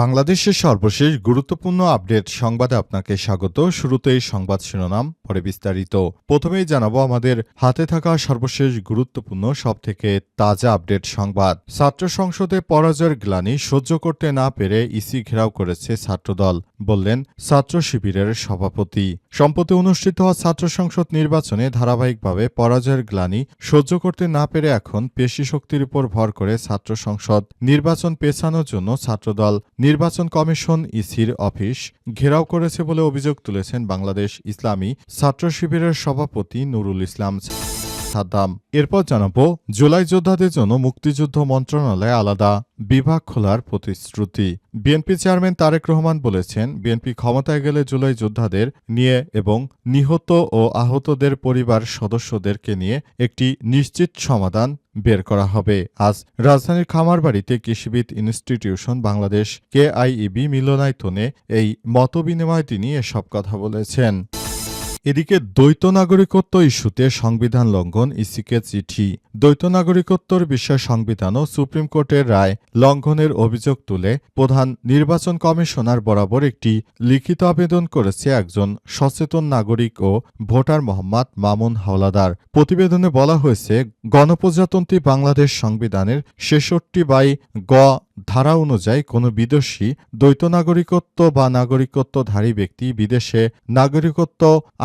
বাংলাদেশের সর্বশেষ গুরুত্বপূর্ণ আপডেট সংবাদে আপনাকে স্বাগত। শুরুতেই সংবাদ শিরোনাম, পরে বিস্তারিত। প্রথমেই জানাব আমাদের হাতে থাকা সর্বশেষ গুরুত্বপূর্ণ, সবথেকে তাজা আপডেট সংবাদ। ছাত্র সংসদে পরাজয়ের গ্লানি সহ্য করতে না পেরে ইসি ঘেরাও করেছে ছাত্রদল, বললেন ছাত্র শিবিরের সভাপতি। সম্প্রতি অনুষ্ঠিত হওয়া ছাত্র সংসদ নির্বাচনে ধারাবাহিকভাবে পরাজয়ের গ্লানি সহ্য করতে না পেরে এখন পেশি শক্তির উপর ভর করে ছাত্র সংসদ নির্বাচন পেছানোর জন্য ছাত্রদল নির্বাচন কমিশন ইসির অফিস ঘেরাও করেছে বলে অভিযোগ তুলেছেন বাংলাদেশ ইসলামী ছাত্র শিবিরের সভাপতি নুরুল ইসলাম। সাদ্দাম। এরপর জানাব, জুলাই যোদ্ধাদের জন্য মুক্তিযুদ্ধ মন্ত্রণালয়ে আলাদা বিভাগ খোলার প্রতিশ্রুতি। বিএনপি চেয়ারম্যান তারেক রহমান বলেছেন, বিএনপি ক্ষমতায় গেলে জুলাই যোদ্ধাদের নিয়ে এবং নিহত ও আহতদের পরিবার সদস্যদেরকে নিয়ে একটি নিশ্চিত সমাধান বের করা হবে। আজ রাজধানীর খামারবাড়িতে কৃষিবিদ ইনস্টিটিউশন বাংলাদেশ কেআইইবি মিলনায়তনে এই মতবিনিময় তিনি এসব কথা বলেছেন। এদিকে দ্বৈত নাগরিকত্ব ইস্যুতে সংবিধান লঙ্ঘন ইসিকে চিঠি। দ্বৈত নাগরিকত্বর বিষয়ে সংবিধান ও সুপ্রিম কোর্টের রায় লঙ্ঘনের অভিযোগ তুলে প্রধান নির্বাচন কমিশনার বরাবর একটি লিখিত আবেদন করেছে একজন সচেতন নাগরিক ও ভোটার মোহাম্মদ মামুন হাওলাদার। প্রতিবেদনে বলা হয়েছে, গণপ্রজাতন্ত্রী বাংলাদেশ সংবিধানের ছেষট্টি বাই গ ধারা অনুযায়ী কোনো বিদেশি দ্বৈত নাগরিকত্ব বা নাগরিকত্বধারী ব্যক্তি বিদেশে নাগরিকত্ব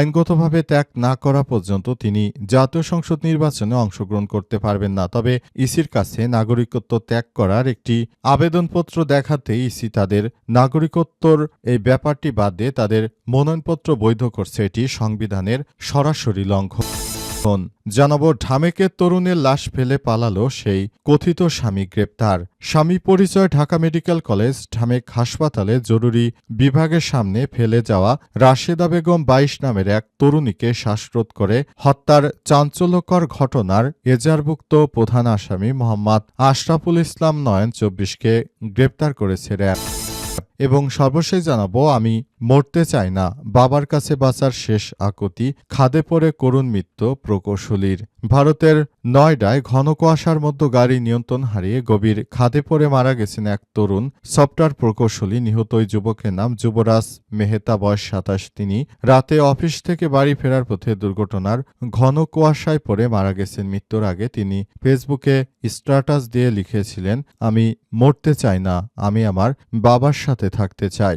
আইনগতভাবে ত্যাগ না করা পর্যন্ত তিনি জাতীয় সংসদ নির্বাচনে অংশগ্রহণ করতে পারবেন না। তবে ইসির কাছে নাগরিকত্ব ত্যাগ করার একটি আবেদনপত্র দেখাতে ইসি তাদের নাগরিকত্বর এই ব্যাপারটি বাদ দিয়ে তাদের মনোনয়নপত্র বৈধ করছে। এটি সংবিধানের সরাসরি লঙ্ঘন। এখন জানাব ঢামেকের তরুণের লাশ ফেলে পালালো সেই কথিত স্বামী গ্রেপ্তার। স্বামী পরিচয় ঢাকা মেডিকেল কলেজ, ঢামেক হাসপাতালে জরুরি বিভাগের সামনে ফেলে যাওয়া রাশেদা বেগম বাইশ নামের এক তরুণীকে শ্বাসরোধ করে হত্যার চাঞ্চল্যকর ঘটনার এজারভুক্ত প্রধান আসামি মোহাম্মদ আশরাফুল ইসলাম নয়ন চব্বিশকে গ্রেপ্তার করেছে র্যাব। এবং সর্বশেষ জানাব, আমি মরতে চাই না। বাবার কাছে বাঁচার শেষ আকুতি, খাদে পড়ে করুণ মৃত্যু প্রকৌশলীর। ভারতের নয়ডায় ঘন কুয়াশার মধ্যে গাড়ি নিয়ন্ত্রণ হারিয়ে গভীর খাদে পড়ে মারা গেছেন এক তরুণ সফটওয়্যার প্রকৌশলী নিহত ওই যুবকের নাম যুবরাজ মেহতা, বয়স সাতাশ। তিনি রাতে অফিস থেকে বাড়ি ফেরার পথে দুর্ঘটনার ঘন কুয়াশায় পড়ে মারা গেছেন। মৃত্যুর আগে তিনি ফেসবুকে স্ট্যাটাস দিয়ে লিখেছিলেন, আমি মরতে চাই না। আমি আমার বাবার সাথে থাকতে চাই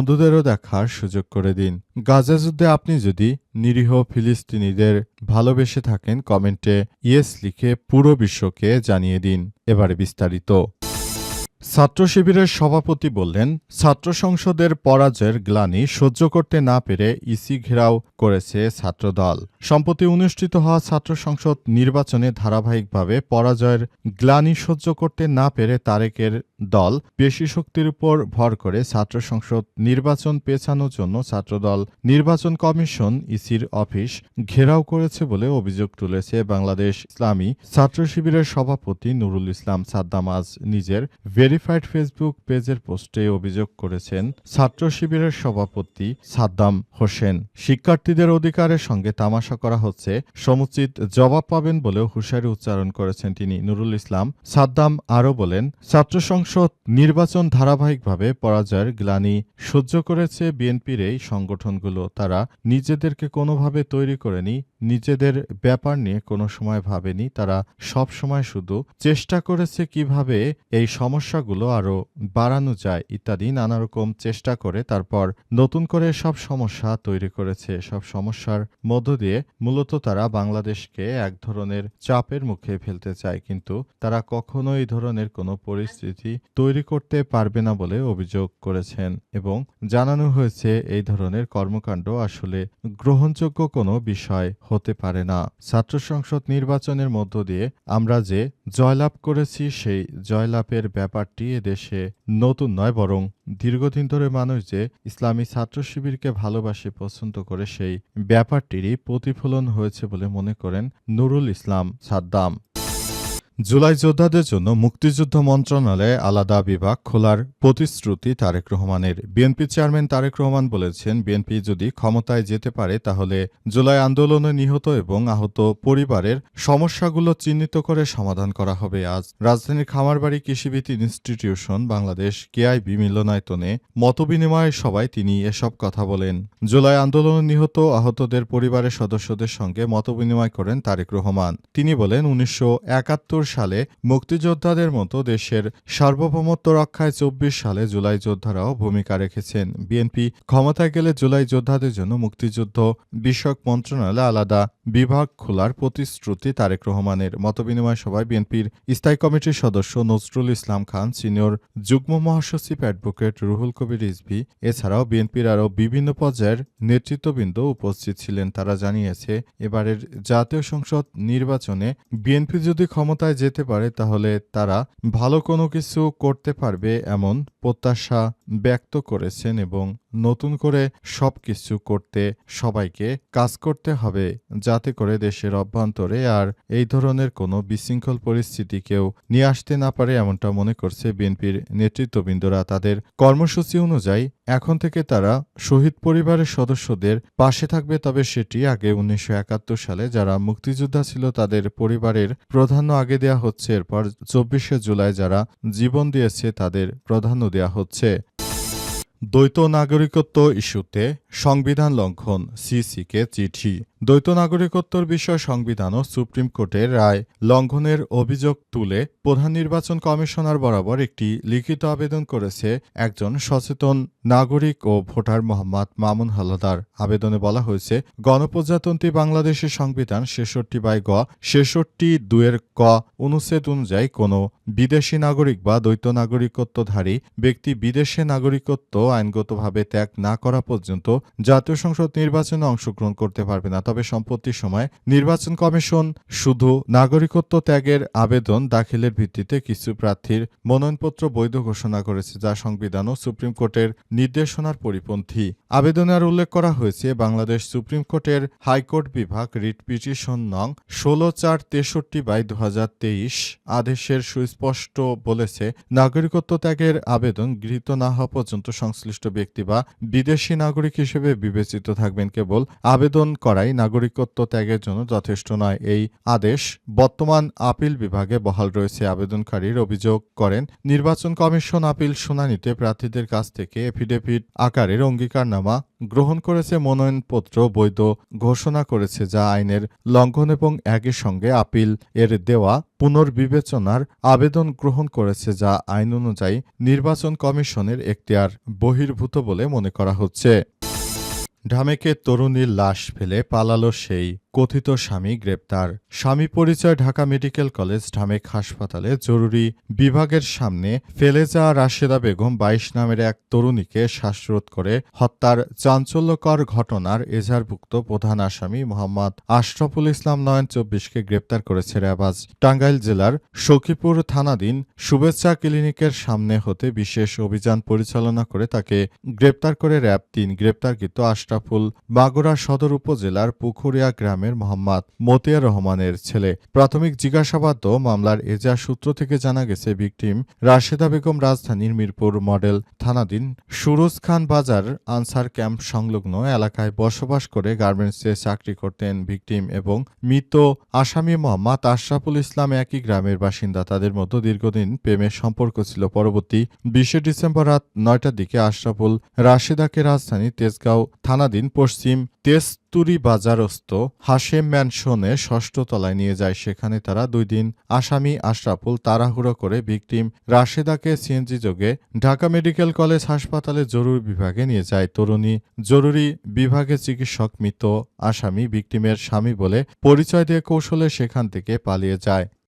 বন্ধুদেরও দেখার সুযোগ করে দিন। গাজা যুদ্ধে আপনি যদি নিরীহ ফিলিস্তিনিদের ভালোবেসে থাকেন, কমেন্টে ইয়েস লিখে পুরো বিশ্বকে জানিয়ে দিন। এবারে বিস্তারিত। ছাত্র শিবিরের সভাপতি বললেন, ছাত্র সংসদের পরাজয়ের গ্লানি সহ্য করতে না পেরে ইসি ঘেরাও করেছে ছাত্রদল। সম্প্রতি অনুষ্ঠিত হওয়া ছাত্র সংসদ নির্বাচনে ধারাবাহিকভাবে পরাজয়ের গ্লানি সহ্য করতে না পেরে তারেকের দল পেশি শক্তির উপর ভর করে ছাত্র সংসদ নির্বাচন পেছানোর জন্য ছাত্রদল নির্বাচন কমিশন ইসির অফিস ঘেরাও করেছে বলে অভিযোগ তুলেছে বাংলাদেশ ইসলামী ছাত্র শিবিরের সভাপতি নুরুল ইসলাম সাদ্দাম আজ নিজের ভেরিফাইড ফেসবুক পেজের পোস্টে অভিযোগ করেছেন ছাত্র শিবিরের সভাপতি সাদ্দাম হোসেন। শিক্ষার্থীদের অধিকারের সঙ্গে তামাশা করা হচ্ছে, সমুচিত জবাব পাবেন বলেও হুঁশিয়ারি উচ্চারণ করেছেন তিনি। নুরুল ইসলাম সাদ্দাম আরও বলেন, ছাত্র সংসদ নির্বাচন ধারাবাহিকভাবে পরাজয়ের গ্লানি সহ্য করেছে বিএনপির এই সংগঠনগুলো। তারা নিজেদেরকে কোনোভাবে তৈরি করেনি নিজেদের ব্যাপার নিয়ে কোনো সময় ভাবেনি, তারা সব সময় শুধু চেষ্টা করেছে কীভাবে এই সমস্যাগুলো আরও বাড়ানো যায় ইত্যাদি, নানা রকম চেষ্টা করে তারপর নতুন করে সব সমস্যা তৈরি করেছে। সব সমস্যার মধ্য দিয়ে মূলত তারা বাংলাদেশকে এক ধরনের চাপের মুখে ফেলতে চায়, কিন্তু তারা কখনো এই ধরনের কোনো পরিস্থিতি তৈরি করতে পারবে না বলে অভিযোগ করেছেন এবং জানানো হয়েছে এই ধরনের কর্মকাণ্ড আসলে গ্রহণযোগ্য কোনো বিষয় হতে পারে না। ছাত্র সংসদ নির্বাচনের মধ্য দিয়ে আমরা যে জয়লাভ করেছি, সেই জয়লাভের ব্যাপারটি দেশে নতুন নয়, বরং দীর্ঘদিন ধরে মানুষ যে ইসলামী ছাত্র শিবিরকে ভালোবাসে, পছন্দ করে, সেই ব্যাপারটিরই প্রতিফলন হয়েছে বলে মনে করেন নুরুল ইসলাম সাদ্দাম। জুলাই যোদ্ধাদের জন্য মুক্তিযুদ্ধ মন্ত্রণালয়ে আলাদা বিভাগ খোলার প্রতিশ্রুতি তারেক রহমানের। বিএনপি চেয়ারম্যান তারেক রহমান বলেছেন, বিএনপি যদি ক্ষমতায় যেতে পারে, তাহলে জুলাই আন্দোলনে নিহত এবং আহত পরিবারের সমস্যাগুলো চিহ্নিত করে সমাধান করা হবে। আজ রাজধানীর খামারবাড়ি কৃষিভিত্তিক ইনস্টিটিউশন বাংলাদেশ কেআইবি মিলনায়তনে মতবিনিময় সভায় তিনি এসব কথা বলেন। জুলাই আন্দোলনে নিহত আহতদের পরিবারের সদস্যদের সঙ্গে মতবিনিময় করেন তারেক রহমান। তিনি বলেন, উনিশশো একাত্তর সালে মুক্তিযোদ্ধাদের মতো দেশের সার্বভৌমত্ব রক্ষায় চব্বিশ সালে জুলাই যোদ্ধারাও ভূমিকা রেখেছেন। বিএনপি ক্ষমতায় গেলে জুলাই যোদ্ধাদের জন্য মুক্তিযুদ্ধ বিষয়ক মন্ত্রণালয়ে আলাদা বিভাগ খোলার প্রতিশ্রুতি তারেক রহমানের। মতবিনিময় সভায় বিএনপির স্থায়ী কমিটির সদস্য নজরুল ইসলাম খান, সিনিয়র যুগ্ম মহাসচিব অ্যাডভোকেট রুহুল কবির রিজভি, এছাড়াও বিএনপির আরও বিভিন্ন পর্যায়ের নেতৃত্ববৃন্দ উপস্থিত ছিলেন। তারা জানিয়েছে, এবারের জাতীয় সংসদ নির্বাচনে বিএনপি যদি ক্ষমতায় যেতে পারে, তাহলে তারা ভালো কোনো কিছু করতে পারবে এমন প্রত্যাশা ব্যক্ত করেছেন এবং নতুন করে সব কিছু করতে সবাইকে কাজ করতে হবে যাতে করে দেশের অভ্যন্তরে আর এই ধরনের কোনো বিশৃঙ্খল পরিস্থিতি কেউ নিয়ে আসতে না পারে, এমনটা মনে করছে বিএনপির নেতৃত্ববৃন্দরা। তাদের কর্মসূচি অনুযায়ী এখন থেকে তারা শহীদ পরিবারের সদস্যদের পাশে থাকবে, তবে সেটি আগে উনিশশো একাত্তর সালে যারা মুক্তিযোদ্ধা ছিল তাদের পরিবারের প্রাধান্য আগে দেয়া হচ্ছে। এরপর চব্বিশে জুলাই যারা জীবন দিয়েছে তাদের প্রাধান্য দেয়া হচ্ছে। দ্বৈত নাগরিকত্ব ইস্যুতে সংবিধান লঙ্ঘন, সিসিকে চিঠি। দ্বৈত নাগরিকত্বর বিষয় সংবিধান ও সুপ্রিম কোর্টের রায় লঙ্ঘনের অভিযোগ তুলে প্রধান নির্বাচন কমিশনার বরাবর একটি লিখিত আবেদন করেছে একজন সচেতন নাগরিক ও ভোটার মোহাম্মদ মামুন হালদার। আবেদনে বলা হয়েছে, গণপ্রজাতন্ত্রী বাংলাদেশের সংবিধান ছেষট্টি বাই গ, ছেষট্টি দুয়ের ক অনুচ্ছেদ অনুযায়ী কোনো বিদেশি নাগরিক বা দ্বৈত নাগরিকত্বধারী ব্যক্তি বিদেশে নাগরিকত্ব আইনগতভাবে ত্যাগ না করা পর্যন্ত জাতীয় সংসদ নির্বাচনে অংশগ্রহণ করতে পারবে না। তবে সম্প্রতি সময় নির্বাচন কমিশন শুধু নাগরিকত্ব ত্যাগের আবেদন দাখিলের ভিত্তিতে কিছু প্রার্থীর মনোনয়নপত্র বৈধ ঘোষণা করেছে, যা সংবিধান ও সুপ্রিম কোর্টের নির্দেশনার পরিপন্থী। আবেদনে আর উল্লেখ করা হয়েছে, বাংলাদেশ সুপ্রিম কোর্টের হাইকোর্ট বিভাগ রিট পিটিশন নং ষোলো চার তেষট্টি বাই দু হাজার তেইশ আদেশের সুস্পষ্ট বলেছে, নাগরিকত্ব ত্যাগের আবেদন গৃহীত না হওয়া পর্যন্ত সংশ্লিষ্ট ব্যক্তি বা বিদেশি নাগরিক হিসেবে বিবেচিত থাকবেন কেবল। আবেদন করাই নাগরিকত্ব ত্যাগের জন্য যথেষ্ট নয়। এই আদেশ বর্তমান আপিল বিভাগে বহাল রয়েছে। আবেদনকারীর অভিযোগ করেন, নির্বাচন কমিশন আপিল শুনানিতে প্রার্থীদের কাছ থেকে এফিডেভিট আকারের অঙ্গীকারনামা গ্রহণ করেছে মনোনয়নপত্র, বৈধ ঘোষণা করেছে যা আইনের লঙ্ঘন এবং একই সঙ্গে আপিল এর দেওয়া পুনর্বিবেচনার আবেদন গ্রহণ করেছে যা আইন অনুযায়ী নির্বাচন কমিশনের এখতিয়ার বহির্ভূত বলে মনে করা হচ্ছে। ঢামেকে তরুণীর লাশ ফেলে পালালো সেই কথিত স্বামী গ্রেপ্তার। স্বামী পরিচয় ঢাকা মেডিকেল কলেজ ঢামেক হাসপাতালে জরুরি বিভাগের সামনে ফেলে যাওয়া রাশেদা বেগম বাইশ নামের এক তরুণীকে শ্বাসরোধ করে হত্যার চাঞ্চল্যকর ঘটনার এজারভুক্ত প্রধান আসামি মোহাম্মদ আশরাফুল ইসলাম নয়ন চব্বিশকে গ্রেপ্তার করেছে র্যাবাজ টাঙ্গাইল জেলার সখীপুর থানাধীন শুভেচ্ছা ক্লিনিকের সামনে হতে বিশেষ অভিযান পরিচালনা করে তাকে গ্রেপ্তার করে র্যাব তিন। গ্রেপ্তারকৃত আশরাফুল মাগুরা সদর উপজেলার পুকুরিয়া গ্রামের মোহাম্মদ মতিয়ার রহমানের ছেলে। প্রাথমিক জিজ্ঞাসাবাদ ও মামলার এজা সূত্র থেকে জানা গেছে, ভিকটিম রাশেদা বেগম রাজধানীর মিরপুর মডেল থানাধীন সুরজ খান বাজার আনসার ক্যাম্প সংলগ্ন এলাকায় বসবাস করে গার্মেন্টসে চাকরি করতেন ভিকটিম এবং মৃত আসামি মোহাম্মদ আশরাফুল ইসলাম একই গ্রামের বাসিন্দা। তাদের মধ্যে দীর্ঘদিন প্রেমের সম্পর্ক ছিল। পরবর্তী বিশে ডিসেম্বর রাত নয়টার দিকে আশরাফুল রাশেদাকে রাজধানী তেজগাঁও থানাধীন পশ্চিম তেস্তুরি বাজারস্থ হাশেম ম্যানশনে ষষ্ঠ তলায় নিয়ে যায়। সেখানে তারা দুই দিন আসামি আশরাফুল তাড়াহুড়ো করে ভিকটিম রাশেদাকে সিএনজি যোগে ঢাকা মেডিকেল কলেজ হাসপাতালে জরুরি বিভাগে নিয়ে যায়। তরুণী জরুরি বিভাগে চিকিৎসক মৃত আসামি ভিকটিমের স্বামী বলে পরিচয় দিয়ে কৌশলে সেখান থেকে পালিয়ে যায়।